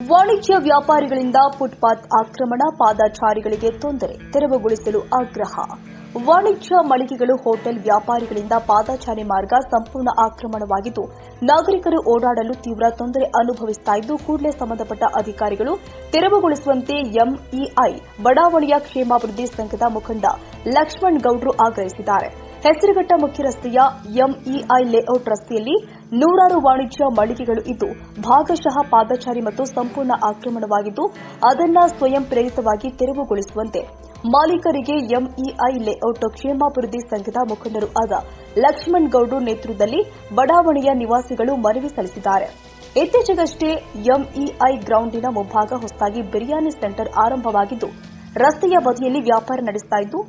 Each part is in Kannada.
ವಾಣಿಜ್ಯ ವ್ಯಾಪಾರಿಗಳಿಂದ ಫುಟ್ಪಾತ್ ಆಕ್ರಮಣ, ಪಾದಚಾರಿಗಳಿಗೆ ತೊಂದರೆ, ತೆರವುಗೊಳಿಸಲು ಆಗ್ರಹ. ವಾಣಿಜ್ಯ ಮಳಿಗೆಗಳು, ಹೋಟೆಲ್ ವ್ಯಾಪಾರಿಗಳಿಂದ ಪಾದಚಾರಿ ಮಾರ್ಗ ಸಂಪೂರ್ಣ ಆಕ್ರಮಣವಾಗಿದ್ದು, ನಾಗರಿಕರು ಓಡಾಡಲು ತೀವ್ರ ತೊಂದರೆ ಅನುಭವಿಸುತ್ತಾ ಇದ್ದು, ಕೂಡಲೇ ಸಂಬಂಧಪಟ್ಟ ಅಧಿಕಾರಿಗಳು ತೆರವುಗೊಳಿಸುವಂತೆ ಎಂಇಐ, ಬಡಾವಣೆಯ ಕ್ಷೇಮಾಭಿವೃದ್ಧಿ ಸಂಘದ ಮುಖಂಡ ಲಕ್ಷ್ಮಣ್ ಗೌಡ್ರು ಆಗ್ರಹಿಸಿದ್ದಾರೆ. ಹೆಸರುಘಟ್ಟ ಮುಖ್ಯ ರಸ್ತೆಯ ಎಂಇಐ ಲೇಔಟ್ ರಸ್ತೆಯಲ್ಲಿ ನೂರಾರು ವಾಣಿಜ್ಯ ಮಳಿಗೆಗಳು ಇದ್ದು, ಭಾಗಶಃ ಪಾದಚಾರಿ ಮತ್ತು ಸಂಪೂರ್ಣ ಆಕ್ರಮಣವಾಗಿದ್ದು, ಅದನ್ನ ಸ್ವಯಂ ಪ್ರೇರಿತವಾಗಿ ತೆರವುಗೊಳಿಸುವಂತೆ ಮಾಲೀಕರಿಗೆ ಎಂಇಐ ಲೇಔಟ್ ಕ್ಷೇಮಾಭಿವೃದ್ಧಿ ಸಂಘದ ಮುಖಂಡರು ಆದ ಲಕ್ಷ್ಮಣ್ ಗೌಡ್ರು ನೇತೃತ್ವದಲ್ಲಿ ಬಡಾವಣೆಯ ನಿವಾಸಿಗಳು ಮನವಿ ಸಲ್ಲಿಸಿದ್ದಾರೆ. ಇತ್ತೀಚೆಗಷ್ಟೇ ಎಂಇಐ ಗ್ರೌಂಡಿನ ಮುಂಭಾಗ ಹೊಸದಾಗಿ ಬಿರಿಯಾನಿ ಸೆಂಟರ್ ಆರಂಭವಾಗಿದ್ದು, ರಸ್ತೆಯ ಬದಿಯಲ್ಲಿ ವ್ಯಾಪಾರ ನಡೆಸುತ್ತಿದ್ದು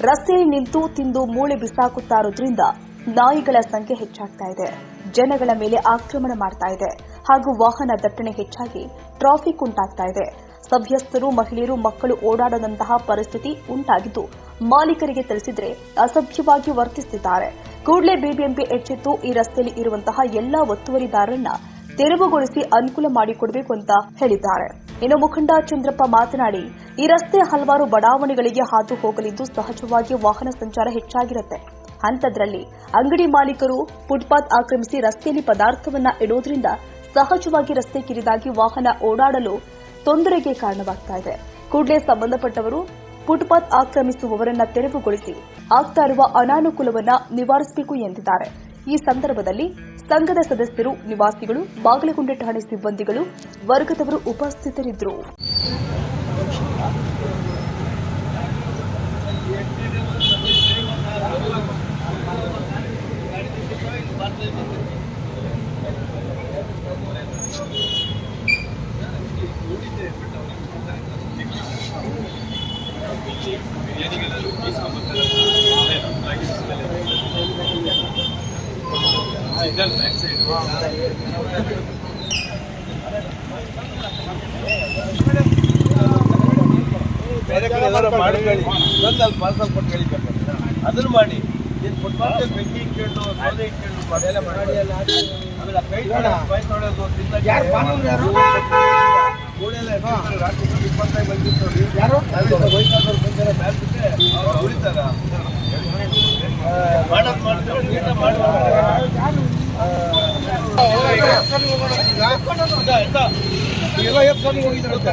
ರಸ್ತೆಯಲ್ಲಿ ನಿಂತು ತಿಂದು ಮೂಳೆ ಬಿಸಾಕುತ್ತಾ ಇರೋದ್ರಿಂದ ನಾಯಿಗಳ ಸಂಖ್ಯೆ ಹೆಚ್ಚಾಗ್ತಾ ಇದೆ. ಜನಗಳ ಮೇಲೆ ಆಕ್ರಮಣ ಮಾಡ್ತಾ ಇದೆ. ಹಾಗೂ ವಾಹನ ದಟ್ಟಣೆ ಹೆಚ್ಚಾಗಿ ಟ್ರಾಫಿಕ್ ಉಂಟಾಗ್ತಾ ಇದೆ. ಸಭ್ಯಸ್ಥರು, ಮಹಿಳೆಯರು, ಮಕ್ಕಳು ಓಡಾಡದಂತಹ ಪರಿಸ್ಥಿತಿ ಉಂಟಾಗಿದ್ದು, ಮಾಲೀಕರಿಗೆ ತಿಳಿಸಿದ್ರೆ ಅಸಭ್ಯವಾಗಿ ವರ್ತಿಸುತ್ತಿದ್ದಾರೆ. ಕೂಡಲೇ ಬಿಬಿಎಂಪಿ ಎಚ್ಚೆತ್ತು ಈ ರಸ್ತೆಯಲ್ಲಿ ಇರುವಂತಹ ಎಲ್ಲಾ ಒತ್ತುವರಿದಾರರನ್ನ ತೆರವುಗೊಳಿಸಿ ಅನುಕೂಲ ಮಾಡಿಕೊಡಬೇಕು ಅಂತ ಹೇಳಿದ್ದಾರೆ. ಇನ್ನು ಮುಖಂಡ ಚಂದ್ರಪ್ಪ ಮಾತನಾಡಿ, ಈ ರಸ್ತೆ ಹಲವಾರು ಬಡಾವಣೆಗಳಿಗೆ ಹಾದು ಹೋಗಲಿದ್ದು ಸಹಜವಾಗಿ ವಾಹನ ಸಂಚಾರ ಹೆಚ್ಚಾಗಿರುತ್ತೆ. ಅಂತದ್ರಲ್ಲಿ ಅಂಗಡಿ ಮಾಲೀಕರು ಫುಟ್ಪಾತ್ ಆಕ್ರಮಿಸಿ ರಸ್ತೆಯಲ್ಲಿ ಪದಾರ್ಥವನ್ನ ಇಡೋದ್ರಿಂದ ಸಹಜವಾಗಿ ರಸ್ತೆ ಕಿರಿದಾಗಿ ವಾಹನ ಓಡಾಡಲು ತೊಂದರೆಗೆ ಕಾರಣವಾಗ್ತಾ ಇದೆ. ಕೂಡಲೇ ಸಂಬಂಧಪಟ್ಟವರು ಫುಟ್ಪಾತ್ ಆಕ್ರಮಿಸುವವರನ್ನ ತೆರವುಗೊಳಿಸಿ ಆಗ್ತಾ ಇರುವ ಅನಾನುಕೂಲವನ್ನ ನಿವಾರಿಸಬೇಕು ಎಂದಿದ್ದಾರೆ. ಈ ಸಂದರ್ಭದಲ್ಲಿ ಸಂಘದ ಸದಸ್ಯರು ನಿವಾಸಿಗಳು ಬಾಗಲಗುಂಡೆ ಠಾಣೆ ಸಿಬ್ಬಂದಿಗಳು ವರ್ಗದವರು ಉಪಸ್ಥಿತರಿದ್ದರು. ಬೇರೆ ಕಡೆ ಏನಾರ ಮಾಡ್ಕೊಳ್ಳಿ ಅಲ್ಲಿ ಪಾರ್ಸಲ್ ಕೊಟ್ಟು ಕಳಿಬೇಕು ಅದನ್ನ ಮಾಡಿ. ಇದು ಫುಟ್ಬಾಲ್ ಬೆಂಕಿ ಇಟ್ಕೊಂಡು ಸೌದೆ ಇಟ್ಕೊಂಡು ಅದೆಲ್ಲ ಮಾಡಿ. ಆಮೇಲೆ ಕೈ ಕೈ ನೋಡೋದು ಯಾರು ಬಾನವ್ರು ಯಾರು? ಎತ್ಕೊಂಡು ರಾತ್ರಿ ಇಪ್ಪತ್ತೈದು ಬಂದಿತ್ತು. ಅದು ವಯಸ್ಸಾದವ್ರು ಬಂದರೆ ಬ್ಯಾಗ್ ಬಿಟ್ಟರೆ ಅವ್ರು ಉಳಿತಾರ. ಮಾಡೋದು ಮಾಡ್ತಾರೆ ನೀಟಾಗಿ ಇರೋ ಎಫ್ ಒಂದು ಗಂಟೆ